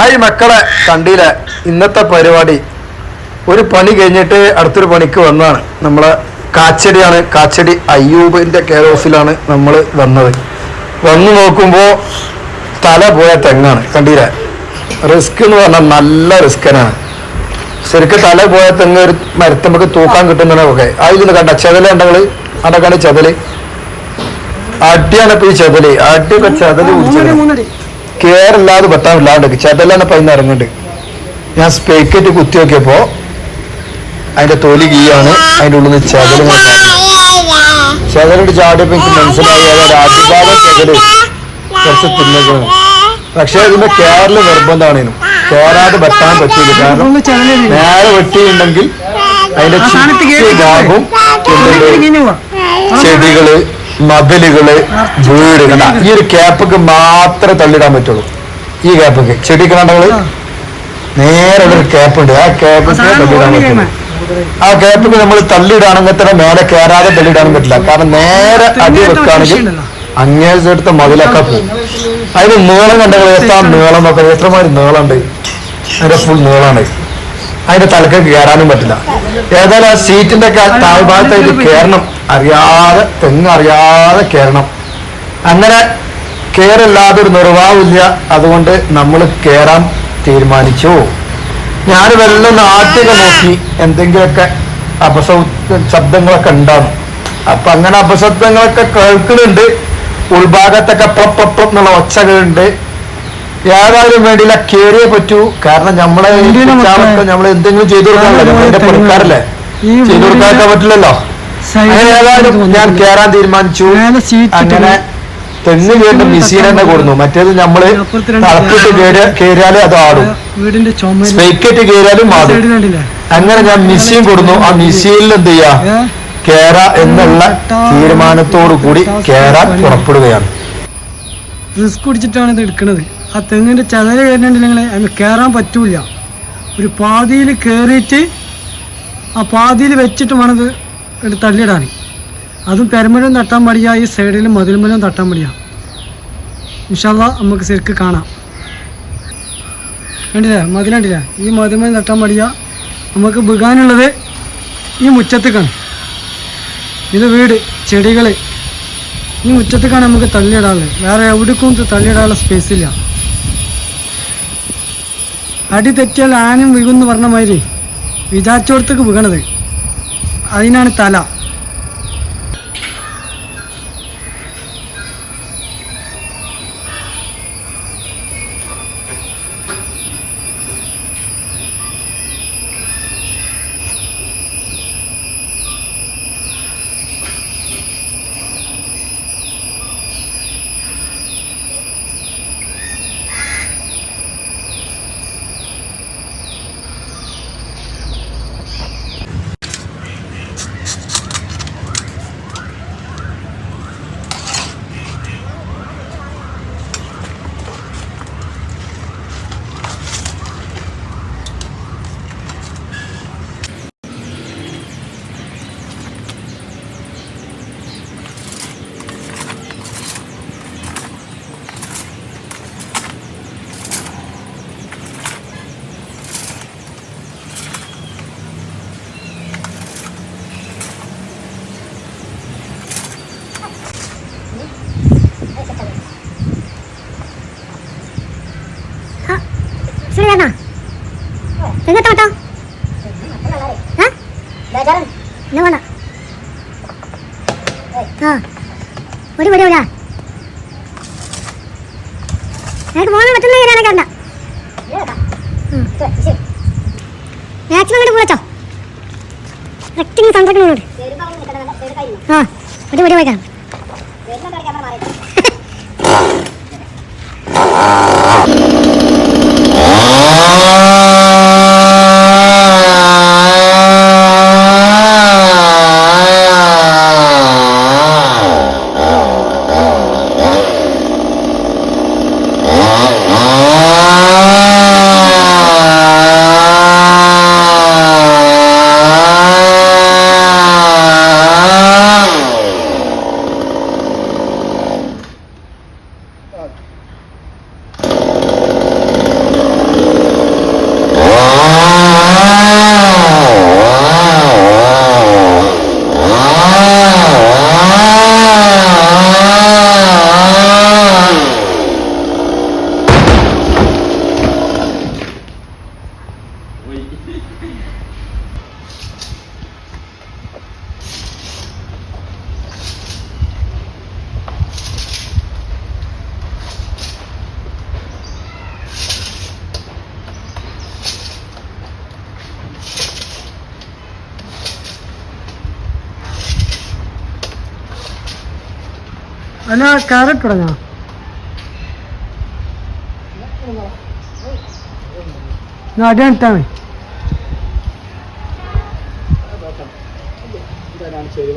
Hi മക്കളെ. കണ്ടില്ല? ഇന്നത്തെ പരിപാടി. ഒരു പണി കഴിഞ്ഞിട്ട് അടുത്തൊരു പണിക്ക് വന്നതാണ്. നമ്മളെ കാച്ചടിയാണ്. കാച്ചടി അയ്യൂബിന്റെ കെയർ ഓഫിലാണ് നമ്മൾ വന്നത്. വന്നു നോക്കുമ്പോൾ തല പോയ തെങ്ങാണ്. കണ്ടില്ല? റിസ്ക് എന്ന് പറഞ്ഞാൽ നല്ല റിസ്കനാണ് ശരിക്കും തല പോയ തെങ്ങ് ഒരു മരത്തമ്മക്ക് തൂക്കാൻ കിട്ടുന്നതിനൊക്കെ. അതിൽ കണ്ട ചെതല ഉണ്ടെങ്കിൽ അടക്കാണ് ചെതൽ. അടിയാണ് ഇപ്പൊ ഈ ചെതൽ. അടിയൊക്കെ ചെതൽ കുടിച്ചത് കേറില്ലാതെ വെട്ടാമില്ലാണ്ട് ചെതലാണ് പൈന്ന് ഇറങ്ങുന്നുണ്ട് ഞാൻ സ്പേക്കറ്റ് കുത്തി നോക്കിയപ്പോ അതിന്റെ തൊലി കീയാണ് അതിന്റെ ഉള്ളിൽ നിന്ന് ചെതൽ ചെതലിട്ട് ചാടിയപ്പോ എനിക്ക് മനസ്സിലായി അതായത് അടിഭാഗം ചെതൽ കുറച്ച് തിന്നേക്കണം. പക്ഷെ ഇതിന്റെ കേരള നിർബന്ധമാണ് കേറാതെ വെട്ടാൻ പറ്റില്ല കാരണം നേരെ വെട്ടിയുണ്ടെങ്കിൽ അതിന്റെ ഭാഗവും? ചെടികൾ മതിലുകൾ വീട് കണ്ട ഈ ഒരു ക്യാപ്പൊക്കെ മാത്രമേ തള്ളിടാൻ പറ്റുള്ളൂ. ഈ ക്യാപ്പൊക്കെ. ചെടിക്ക് കണ്ടങ്ങൾ? നേരെ ഒരു ക്യാപ്പ് ഉണ്ട് ആ ക്യാപ്പൊക്കെ തള്ളിടാൻ പറ്റുള്ളൂ ആ ക്യാപ്പൊക്കെ നമ്മൾ തള്ളിയിടാണെങ്കിൽ തന്നെ മേലെ കയറാതെ തള്ളിയിടാനും പറ്റില്ല. കാരണം നേരെ അടി വെക്കുകയാണെങ്കിൽ അങ്ങേടുത്ത മതിലൊക്കെ പോകും. അതിന് നീളം കണ്ടങ്ങൾ എത്ര നീളം നോക്കാം. എത്രമാതിരി നീളമുണ്ട്. അതിന്റെ ഫുൾ നീളമാണ് അതിന്റെ തലക്ക് കയറാനും പറ്റില്ല. ഏതായാലും ആ സീറ്റിന്റെ ഒക്കെ താഴ്ഭാഗത്തായിട്ട് കയറണം. അറിയാതെ തെങ്ങറിയാതെ കയറണം അങ്ങനെ കയറില്ലാതെ ഒരു നിർവാഹമില്ല. അതുകൊണ്ട് നമ്മൾ കയറാൻ തീരുമാനിച്ചു. ഞാൻ വെള്ളം നാട്ടിൽ നോക്കി എന്തെങ്കിലുമൊക്കെ അപസ ശബ്ദങ്ങളൊക്കെ ഉണ്ടാകും അപ്പൊ അങ്ങനെ അപശബ്ദങ്ങളൊക്കെ കേൾക്കുന്നുണ്ട് ഉൾഭാഗത്തൊക്കെ പൊപ്പം എന്നുള്ള ഒച്ചകളുണ്ട്. ഏതായാലും വേണ്ടിയില്ല കേറിയേ പറ്റൂ. കാരണം നമ്മളെ നമ്മൾ എന്തെങ്കിലും ചെയ്തു കൊടുക്കാറില്ലേ? ചെയ്തു കൊടുക്കാൻ പറ്റില്ലല്ലോ. ഞാൻ കേറാൻ തീരുമാനിച്ചു. അങ്ങനെ തെങ്ങ് കേട്ട് മെഷീൻ തന്നെ കൊടുന്നു. മറ്റേത് നമ്മൾ തളപ്പിട്ട് കയറിയാലും അത് ആടും. സ്പെയ്ക്കറ്റ് കയറിയാലും ആടും. അങ്ങനെ ഞാൻ മിസീൻ കൊടുന്നു. ആ മിസീനിൽ എന്ത് ചെയ്യാ? കേറ എന്നുള്ള തീരുമാനത്തോടു കൂടി കേറാൻ പുറപ്പെടുകയാണ്. റിസ്ക് പിടിച്ചിട്ടാണ് ഇത് എടുക്കുന്നത് ആ തെങ്ങിന്റെ ചതല കയറിയിട്ടുണ്ടെങ്കിൽ അതിന് കയറാൻ പറ്റൂല. ഒരു പാതിയിൽ കയറിയിട്ട് ആ പാതിയിൽ വെച്ചിട്ട് വേണം ഇത് എടുത്ത് തള്ളിയിടാൻ അതും പെരമ്പലും തട്ടാൻ പാടിയ ഈ സൈഡിലും മതിലുമ്പലും തട്ടാൻ പാടിയ ഇൻഷാല്ല നമുക്ക് ശരിക്ക് കാണാം. കണ്ടില്ലേ? മതിലുണ്ടില്ലേ ഈ മതിലുമ്പലും തട്ടാൻ പാടിയ നമുക്ക് വികാനുള്ളത് ഈ മുറ്റത്തേക്കാണ്. ഇത് വീട് ചെടികൾ ഈ മുറ്റത്തേക്കാണ് നമുക്ക് തള്ളിയിടാനുള്ളത്. വേറെ എവിടേക്കും തള്ളിയിടാനുള്ള സ്പേസ് ഇല്ല. അടി തെറ്റിയാൽ ആനും വീകുമെന്ന് പറഞ്ഞ മാതിരി വിചാരിച്ചോടത്തേക്ക് വീണത് അതിനാണ് തല. സുരേണ എങ്ങോട്ടോ കേട്ടോ എന്നാ വേണ്ട ആ? ഒരു പടി വിടാ എനിക്ക് പോകാൻ പറ്റുന്ന കയറാനൊക്കെ കണ്ട മാക്സിമം അങ്ങോട്ട് വിളിച്ചോ കറക്റ്റിങ് സംസാരിക്കണോട് ആ ഒരു പടി പോയിക്കാം. ആ അല്ല ക്യാരറ്റ് തുടങ്ങാ അടിയാണിട്ടാണ് ശരി